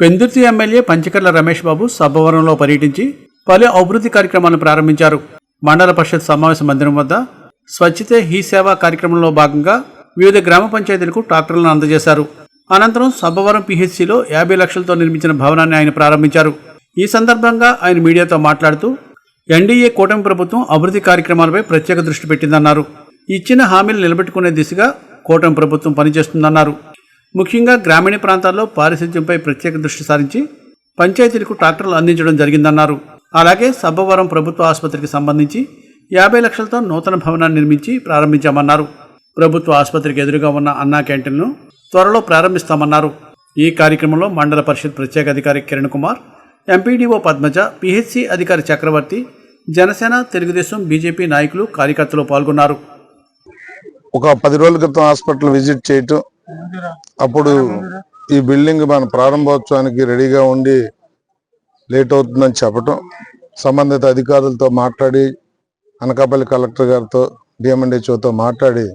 Pendurthi MLA Panchakarla Ramesh Babu సభవరంలో పర్యటించి పలు అభివృద్ధి కార్యక్రమాలను ప్రారంభించారు. మండల పరిషత్ సమావేశ మందిరం వద్ద స్వచ్ఛతే హీ సేవ కార్యక్రమంలో భాగంగా వివిధ గ్రామ పంచాయతీలకు ట్రాక్టర్లను అందజేశారు. అనంతరం సబ్బవరం పిహెచ్సిలో యాభై లక్షలతో నిర్మించిన భవనాన్ని ఆయన ప్రారంభించారు. ఈ సందర్భంగా ఆయన మీడియాతో మాట్లాడుతూ ఎన్డీఏ కూటమి ప్రభుత్వం అభివృద్ధి కార్యక్రమాలపై ప్రత్యేక దృష్టి పెట్టిందన్నారు. ఇచ్చిన హామీలు నిలబెట్టుకునే దిశగా కూటమి ప్రభుత్వం పనిచేస్తుందన్నారు. ముఖ్యంగా గ్రామీణ ప్రాంతాల్లో పారిశుధ్యంపై ప్రత్యేక దృష్టి సారించి పంచాయతీలకు ట్రాక్టర్లు అందించడం జరిగిందన్నారు. అలాగే సబ్బవరం ప్రభుత్వ ఆసుపత్రికి సంబంధించి యాభై లక్షలతో నూతన భవనాన్ని నిర్మించి ప్రారంభించామన్నారు. ప్రభుత్వ ఆసుపత్రికి ఎదురుగా ఉన్న అన్నా క్యాంటీన్ను త్వరలో ప్రారంభిస్తామన్నారు. ఈ కార్యక్రమంలో మండల పరిషత్ ప్రత్యేక అధికారి కిరణ్ కుమార్ ఎంపీడీఓ పద్మజ పిహెచ్సి అధికారి చక్రవర్తి జనసేన తెలుగుదేశం బీజేపీ నాయకులు కార్యకర్తలు పాల్గొన్నారు. ఒక పది రోజుల క్రితం హాస్పిటల్ విజిట్ చేయటం అప్పుడు ఈ బిల్డింగ్ మన ప్రారంభోత్సవానికి రెడీగా ఉండి లేట్ అవుతుందని చెప్పటం సంబంధిత అధికారులతో మాట్లాడి అనకాపల్లి కలెక్టర్ గారితో డిఎంఎన్డిహెచ్ఓతో మాట్లాడి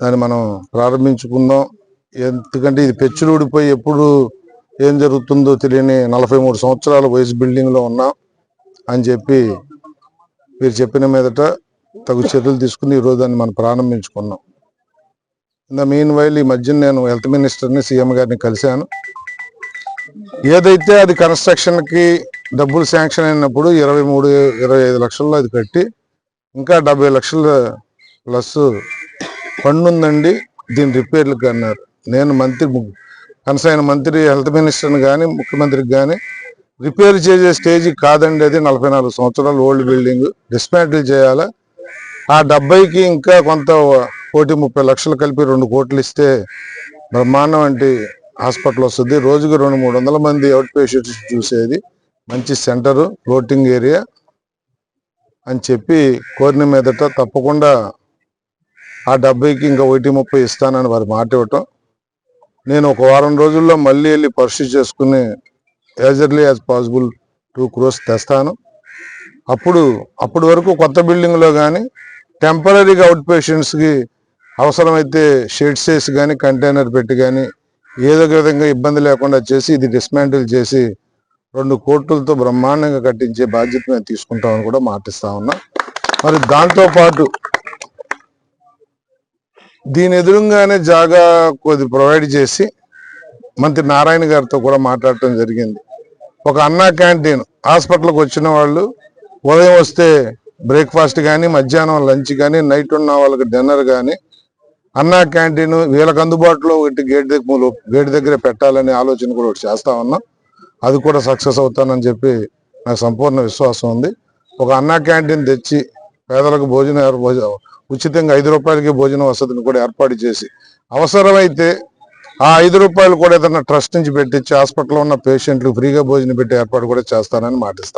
దాన్ని మనం ప్రారంభించుకుందాం. ఎందుకంటే ఇది పెచ్చులుడిపోయి ఎప్పుడు ఏం జరుగుతుందో తెలియని నలభై మూడు సంవత్సరాల వయసు బిల్డింగ్లో ఉన్నాం అని చెప్పి మీరు చెప్పిన మీదట తగు చర్యలు తీసుకుని ఈరోజు దాన్ని మనం ప్రారంభించుకున్నాం. ద మెయిన్ వైల్ ఈ మధ్య నేను హెల్త్ మినిస్టర్ని సీఎం గారిని కలిశాను. ఏదైతే అది కన్స్ట్రక్షన్కి డబ్బులు శాంక్షన్ అయినప్పుడు ఇరవై మూడు ఇరవై ఐదు లక్షల్లో అది కట్టి ఇంకా డెబ్బై లక్షల ప్లస్ ఫండ్ ఉందండి. దీని రిపేర్లకు అన్నారు. నేను మంత్రి కనసైన మంత్రి హెల్త్ మినిస్టర్ని కానీ ముఖ్యమంత్రికి కానీ రిపేర్ చేసే స్టేజ్ కాదండి అది. నలభై నాలుగు సంవత్సరాలు ఓల్డ్ బిల్డింగ్ డిస్మాంటిల్ చేయాలా. ఆ డెబ్బైకి ఇంకా కొంత కోటి ముప్పై లక్షలు కలిపి రెండు కోట్లు ఇస్తే బ్రహ్మాండం వంటి హాస్పిటల్ వస్తుంది. రోజుకి రెండు మూడు వందల మంది అవుట్ పేషెంట్స్ చూసేది? మంచి సెంటర్ ఫ్లోటింగ్ ఏరియా అని చెప్పి కోరిన మీదట తప్పకుండా ఆ డెబ్బైకి ఇంకా ఒకటి ముప్పై ఇస్తానని వారి మాట ఇవ్వటం. నేను ఒక వారం రోజుల్లో మళ్ళీ వెళ్ళి పర్సూ చేసుకుని as early as possible two crores తెస్తాను. అప్పుడు అప్పటి వరకు కొత్త బిల్డింగ్లో కానీ టెంపరీగా అవుట్ పేషెంట్స్కి అవసరమైతే షెడ్స్ వేసి కానీ కంటైనర్ పెట్టి కానీ ఏదో ఒక విధంగా ఇబ్బంది లేకుండా చేసి ఇది డిస్మాంటిల్ చేసి రెండు కోట్లతో బ్రహ్మాండంగా కట్టించే బాధ్యత మేము తీసుకుంటామని కూడా మాటిస్తా ఉన్నా. మరి దాంతోపాటు దీని ఎదురుగానే జాగా కొద్ది ప్రొవైడ్ చేసి మంత్రి నారాయణ గారితో కూడా మాట్లాడటం జరిగింది. ఒక అన్నా క్యాంటీన్ హాస్పిటల్కి వచ్చిన వాళ్ళు ఉదయం వస్తే బ్రేక్ఫాస్ట్ కానీ మధ్యాహ్నం లంచ్ కానీ నైట్ ఉన్న వాళ్ళకి డిన్నర్ కానీ అన్నా క్యాంటీన్ వీళ్ళకి అందుబాటులో ఒకటి గేట్ దగ్గర గేట్ దగ్గరే పెట్టాలనే ఆలోచన కూడా ఒకటి చేస్తా ఉన్నాం. అది కూడా సక్సెస్ అవుతానని చెప్పి నాకు సంపూర్ణ విశ్వాసం ఉంది. ఒక అన్నా క్యాంటీన్ తెచ్చి పేదలకు భోజనం ఉచితంగా ఐదు రూపాయలకి భోజన వసతిని కూడా ఏర్పాటు చేసి అవసరమైతే ఆ ఐదు రూపాయలు కూడా ఏదైనా ట్రస్ట్ నుంచి పెట్టించి హాస్పిటల్లో ఉన్న పేషెంట్లు ఫ్రీగా భోజనం పెట్టే ఏర్పాటు కూడా చేస్తానని మాటిస్తాను